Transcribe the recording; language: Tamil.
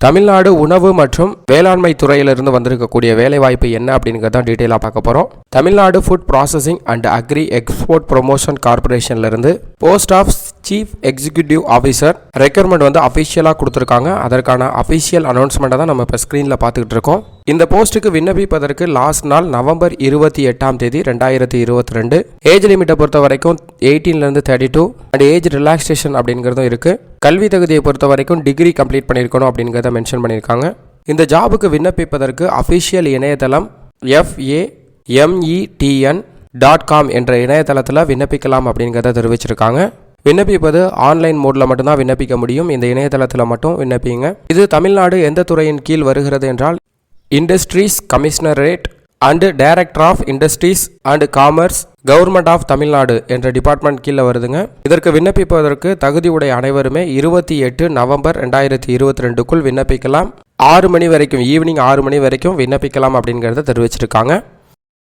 தமிழ்நாடு உணவு மற்றும் வேளாண்மை துறையிலிருந்து வந்திருக்கக்கூடிய வேலைவாய்ப்பு என்ன அப்படிங்கிறத தான் டீட்டெயிலாக பார்க்க போகிறோம் Tamil Nadu food processing and agri export promotion கார்பரேஷன்லேருந்து post of chief executive officer requirement வந்து அஃபிஷியலாக கொடுத்துருக்காங்க. அதற்கான அஃபிஷியல் அனௌன்ஸ்மெண்ட்டை தான் நம்ம இப்போ ஸ்க்ரீனில் பார்த்துக்கிட்டு இருக்கோம். இந்த போஸ்ட்டுக்கு விண்ணப்பிப்பதற்கு லாஸ்ட் நாள் நவம்பர் இருபத்தி எட்டாம் தேதி ரெண்டாயிரத்தி இருபத்தி ரெண்டு. ஏஜ் லிமிட்டை பொறுத்த வரைக்கும் எயிட்டீன்லேருந்து thirty two and age relaxation அப்படிங்கிறதும் இருக்குது கல்வி தகுதியை பொறுத்த வரைக்கும் டிகிரி கம்ப்ளீட் பண்ணியிருக்கணும் அப்படிங்கிறத மென்ஷன் பண்ணியிருக்காங்க. இந்த ஜாபுக்கு விண்ணப்பிப்பதற்கு அஃபிஷியல் இணையதளம் F A M E T N dot com என்ற இணையதளத்தில் விண்ணப்பிக்கலாம் அப்படிங்கிறத தெரிவிச்சிருக்காங்க. விண்ணப்பிப்பது ஆன்லைன் மோடில் மட்டும்தான் விண்ணப்பிக்க முடியும். இந்த இணையதளத்தில் மட்டும் விண்ணப்பிங்க. இது தமிழ்நாடு எந்த துறையின் கீழ் வருகிறது என்றால் industries commissionerate and director of industries and commerce government of Tamil Nadu என்ற டிபார்ட்மெண்ட் கீழே வருதுங்க. இதற்கு விண்ணப்பிப்பதற்கு தகுதியுடைய அனைவருமே இருபத்தி எட்டு நவம்பர் ரெண்டாயிரத்தி இருபத்தி ரெண்டுக்குள் விண்ணப்பிக்கலாம். ஆறு மணி வரைக்கும் ஈவினிங் ஆறு மணி வரைக்கும் விண்ணப்பிக்கலாம் அப்படிங்கிறத தெரிவிச்சிருக்காங்க.